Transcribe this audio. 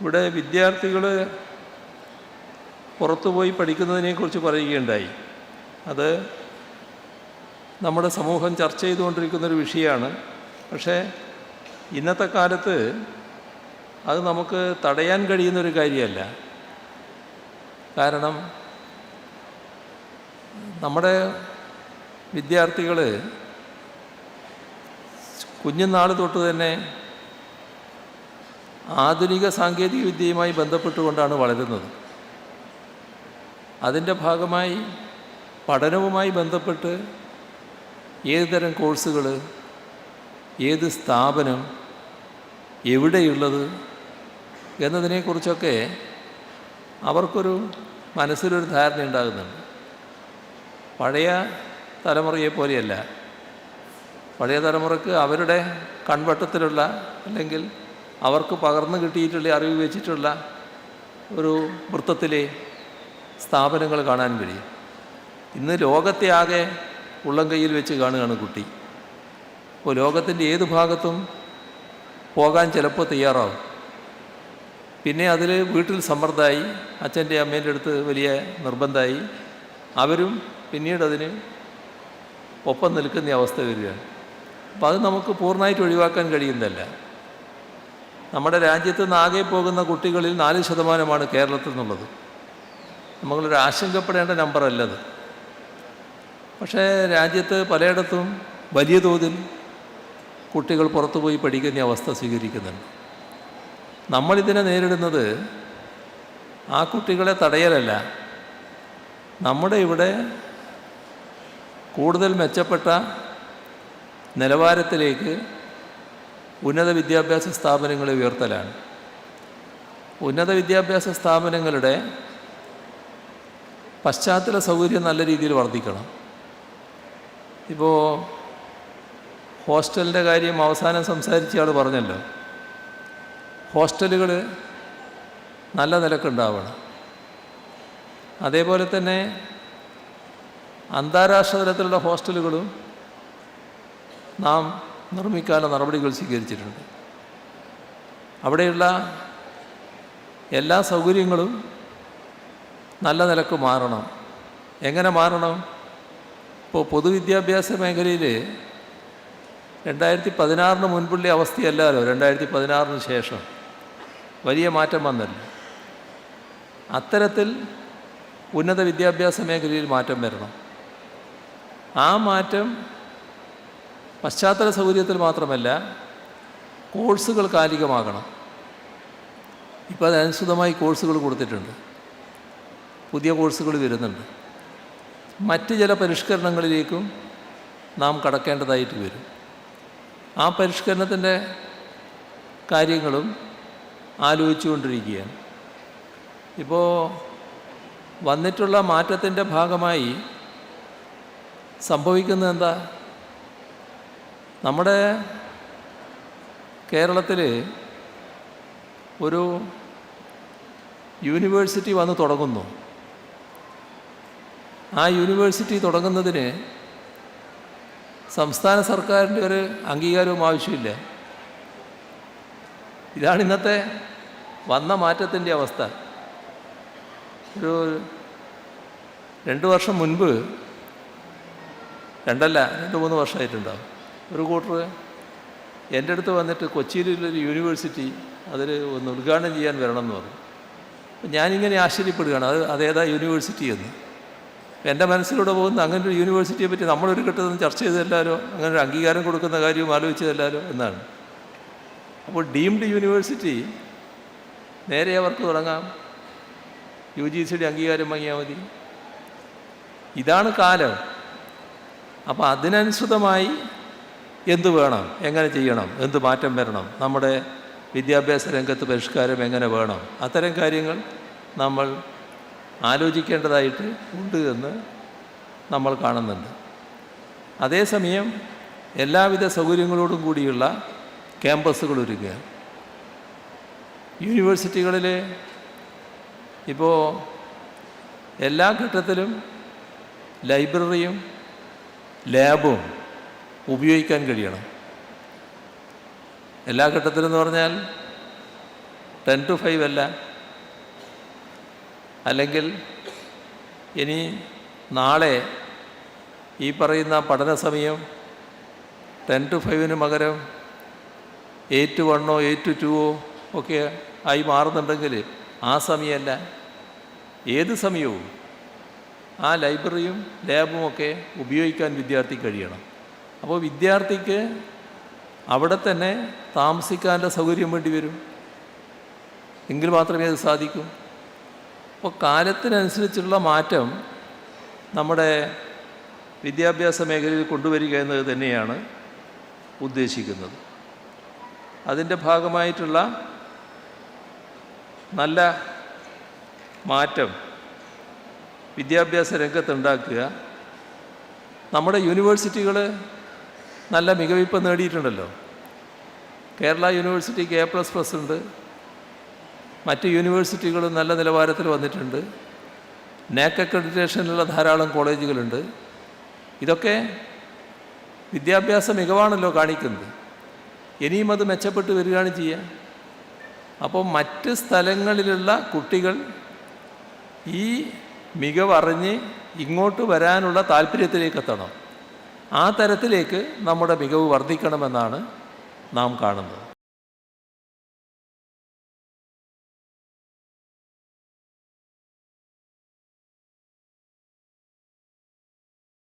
ഇവിടെ വിദ്യാർത്ഥികൾ പുറത്തുപോയി പഠിക്കുന്നതിനെക്കുറിച്ച് പറയുകയുണ്ടായി. അത് നമ്മുടെ സമൂഹം ചർച്ച ചെയ്തുകൊണ്ടിരിക്കുന്നൊരു വിഷയമാണ്. പക്ഷേ ഇന്നത്തെ കാലത്ത് അത് നമുക്ക് തടയാൻ കഴിയുന്നൊരു കാര്യമല്ല. കാരണം നമ്മുടെ വിദ്യാർത്ഥികൾ കുഞ്ഞുനാൾ തൊട്ട് തന്നെ ആധുനിക സാങ്കേതിക വിദ്യയുമായി ബന്ധപ്പെട്ടുകൊണ്ടാണ് വളരുന്നത്. അതിന്റെ ഭാഗമായി പഠനവുമായി ബന്ധപ്പെട്ട് ഏതുതരം കോഴ്സുകൾ ഏത് സ്ഥാപനം എവിടെയുള്ളത് എന്നതിനെക്കുറിച്ചൊക്കെ അവർക്കൊരു മനസ്സിലൊരു ധാരണ ഉണ്ടാകുന്നുണ്ട്. പഴയ തലമുറയെ പോലെയല്ല. പഴയ തലമുറയ്ക്ക് അവരുടെ കൺവട്ടത്തിലുള്ള അല്ലെങ്കിൽ അവർക്ക് പകർന്നു കിട്ടിയിട്ടുള്ള അറിവ് വെച്ചിട്ടുള്ള ഒരു വൃത്തത്തിലെ സ്ഥാപനങ്ങൾ കാണാൻ കഴിയും. ഇന്ന് ലോകത്തെ ആകെ ഉള്ളം കയ്യിൽ വെച്ച് കാണുകയാണ് കുട്ടി. അപ്പോൾ ലോകത്തിന്റെ ഏത് ഭാഗത്തും പോകാൻ ചിലപ്പോൾ തയ്യാറാവും. പിന്നെ അതിൽ വീട്ടിൽ സമ്മർദ്ദമായി അച്ഛന്റെ അമ്മേന്റെ അടുത്ത് വലിയ നിർബന്ധമായി അവരും പിന്നീട് അതിന് ഒപ്പം നിൽക്കുന്ന അവസ്ഥ വരികയാണ്. അപ്പോൾ അത് നമുക്ക് പൂർണമായിട്ട് ഒഴിവാക്കാൻ കഴിയുന്നതല്ല. നമ്മുടെ രാജ്യത്ത് നിന്ന് ആകെ പോകുന്ന കുട്ടികളിൽ നാല് ശതമാനമാണ് കേരളത്തിൽ നിന്നുള്ളത്. നമ്മളൊരു ആശങ്കപ്പെടേണ്ട നമ്പറല്ലത് പക്ഷേ രാജ്യത്ത് പലയിടത്തും വലിയ തോതിൽ കുട്ടികൾ പുറത്തുപോയി പഠിക്കുന്ന അവസ്ഥ സ്വീകരിക്കുന്നുണ്ട്. നമ്മളിതിനെ നേരിടുന്നത് ആ കുട്ടികളെ തടയലല്ല. നമ്മുടെ ഇവിടെ കൂടുതൽ മെച്ചപ്പെട്ട നിലവാരത്തിലേക്ക് ഉന്നത വിദ്യാഭ്യാസ സ്ഥാപനങ്ങളെ ഉയർത്തലാണ്. ഉന്നത വിദ്യാഭ്യാസ സ്ഥാപനങ്ങളുടെ പശ്ചാത്തല സൗകര്യം നല്ല രീതിയിൽ വർദ്ധിക്കണം. ഇപ്പോൾ ഹോസ്റ്റലിന്റെ കാര്യം അവസാനം സംസാരിച്ച ആൾ പറഞ്ഞല്ലോ. ഹോസ്റ്റലുകൾ നല്ല നിലക്കുണ്ടാവണം. അതേപോലെ തന്നെ അന്താരാഷ്ട്ര തലത്തിലുള്ള ഹോസ്റ്റലുകളും നാം നിർമ്മിക്കാനുള്ള നടപടികൾ സ്വീകരിച്ചിട്ടുണ്ട്. അവിടെയുള്ള എല്ലാ സൗകര്യങ്ങളും നല്ല നിലയ്ക്ക് മാറണം. എങ്ങനെ മാറണം? ഇപ്പോൾ പൊതുവിദ്യാഭ്യാസ മേഖലയിൽ രണ്ടായിരത്തി പതിനാറിന് മുൻപുള്ള അവസ്ഥയല്ലല്ലോ രണ്ടായിരത്തി പതിനാറിന് ശേഷം. വലിയ മാറ്റം വന്നല്ലോ? അത്തരത്തിൽ ഉന്നത വിദ്യാഭ്യാസ മേഖലയിൽ മാറ്റം വരണം. ആ മാറ്റം പശ്ചാത്തല സൗകര്യത്തിൽ മാത്രമല്ല കോഴ്സുകൾ കാലികമാകണം. ഇപ്പോൾ അതനുസൃതമായി കോഴ്സുകൾ കൊടുത്തിട്ടുണ്ട്. പുതിയ കോഴ്സുകൾ വരുന്നുണ്ട്. മറ്റ് ചില പരിഷ്കരണങ്ങളിലേക്കും നാം കടക്കേണ്ടതായിട്ട് വരും. ആ പരിഷ്കരണത്തിന്റെ കാര്യങ്ങളും ആലോചിച്ചുകൊണ്ടിരിക്കുകയാണ്. ഇപ്പോൾ വന്നിട്ടുള്ള മാറ്റത്തിന്റെ ഭാഗമായി സംഭവിക്കുന്നത് എന്താ? നമ്മുടെ കേരളത്തിൽ ഒരു യൂണിവേഴ്സിറ്റി വന്ന് തുടങ്ങുന്നു. ആ യൂണിവേഴ്സിറ്റി തുടങ്ങുന്നതിന് സംസ്ഥാന സർക്കാരിന്റെ ഒരു അംഗീകാരവും ആവശ്യമില്ല. ഇതാണ് ഇന്നത്തെ വന്ന മാറ്റത്തിന്റെ അവസ്ഥ. ഒരു രണ്ട് വർഷം മുൻപ് രണ്ടല്ല രണ്ട് മൂന്ന് വർഷമായിട്ടുണ്ടാവും. ഒരു കൂട്ടർ എന്റെ അടുത്ത് വന്നിട്ട് കൊച്ചിയിലുള്ളൊരു യൂണിവേഴ്സിറ്റി അതിൽ ഒന്ന് ഉദ്ഘാടനം ചെയ്യാൻ വരണം എന്ന് പറഞ്ഞു ഞാനിങ്ങനെ ആശ്ചര്യപ്പെടുകയാണ് അത് അതേതാ യൂണിവേഴ്സിറ്റി എന്ന്. എന്റെ മനസ്സിലൂടെ പോകുന്ന അങ്ങനെ ഒരു യൂണിവേഴ്സിറ്റിയെ പറ്റി നമ്മളൊരു ഘട്ടത്തിൽ ചർച്ച ചെയ്തല്ലാലോ അങ്ങനെ ഒരു അംഗീകാരം കൊടുക്കുന്ന കാര്യവും ആലോചിച്ചതല്ലാലോ എന്നാണ്. അപ്പോൾ ഡീംഡ് യൂണിവേഴ്സിറ്റി നേരെ അവർക്ക് തുടങ്ങാം. യു ജി സിയുടെ അംഗീകാരം വാങ്ങിയാൽ മതി. ഇതാണ് കാലം. അപ്പോൾ അതിനനുസൃതമായി എന്ത് വേണം? എങ്ങനെ ചെയ്യണം? എന്ത് മാറ്റം വരണം? നമ്മുടെ വിദ്യാഭ്യാസ രംഗത്ത് പരിഷ്കാരം എങ്ങനെ വേണം? അത്തരം കാര്യങ്ങൾ നമ്മൾ ആലോചിക്കേണ്ടതായിട്ട് ഉണ്ട് എന്ന് നമ്മൾ കാണുന്നുണ്ട്. അതേസമയം എല്ലാവിധ സൗകര്യങ്ങളോടും കൂടിയുള്ള ക്യാമ്പസുകൾ ഒരുക്കുക. യൂണിവേഴ്സിറ്റികളിൽ ഇപ്പോൾ എല്ലാ ഘട്ടത്തിലും ലൈബ്രറിയും ലാബും ഉപയോഗിക്കാൻ കഴിയണം. എല്ലാ ഘട്ടത്തിലെന്ന് പറഞ്ഞാൽ ടെൻ ടു ഫൈവ് അല്ല. അല്ലെങ്കിൽ ഇനി നാളെ ഈ പറയുന്ന പഠന സമയം ടെൻ ടു ഫൈവിന് പകരം എയ്റ്റ് വണ്ണോ എയ്റ്റ് ടുവോ ഒക്കെ ആയി മാറുന്നുണ്ടെങ്കിൽ ആ സമയമല്ല. ഏത് സമയവും ആ ലൈബ്രറിയും ലാബും ഒക്കെ ഉപയോഗിക്കാൻ വിദ്യാർത്ഥി കഴിയണം. അപ്പോൾ വിദ്യാർത്ഥിക്ക് അവിടെ തന്നെ താമസിക്കാനുള്ള സൗകര്യം വേണ്ടി വരും. എങ്കിൽ മാത്രമേ അത് സാധിക്കൂ. അപ്പോൾ കാലത്തിനനുസരിച്ചുള്ള മാറ്റം നമ്മുടെ വിദ്യാഭ്യാസ മേഖലയിൽ കൊണ്ടുവരിക എന്നത് തന്നെയാണ് ഉദ്ദേശിക്കുന്നത്. അതിന്റെ ഭാഗമായിട്ടുള്ള നല്ല മാറ്റം വിദ്യാഭ്യാസ രംഗത്തുണ്ടാക്കുക. നമ്മുടെ യൂണിവേഴ്സിറ്റികൾ നല്ല മികവിപ്പ് നേടിയിട്ടുണ്ടല്ലോ. കേരള യൂണിവേഴ്സിറ്റിക്ക് എ പ്ലസ് പ്ലസ് ഉണ്ട്. മറ്റ് യൂണിവേഴ്സിറ്റികളും നല്ല നിലവാരത്തിൽ വന്നിട്ടുണ്ട്. നാക്ക് അക്രഡിറ്റേഷനിലുള്ള ധാരാളം കോളേജുകളുണ്ട്. ഇതൊക്കെ വിദ്യാഭ്യാസ മികവാണല്ലോ കാണിക്കുന്നത്. ഇനിയും അത് മെച്ചപ്പെട്ട് വരികയാണ് ചെയ്യുക. അപ്പോൾ മറ്റ് സ്ഥലങ്ങളിലുള്ള കുട്ടികൾ ഈ മികവറിഞ്ഞ് ഇങ്ങോട്ട് വരാനുള്ള താല്പര്യത്തിലേക്ക് എത്തണം. ആ തരത്തിലേക്ക് നമ്മുടെ മികവ് വർദ്ധിക്കണമെന്നാണ് നാം കാണുന്നത്.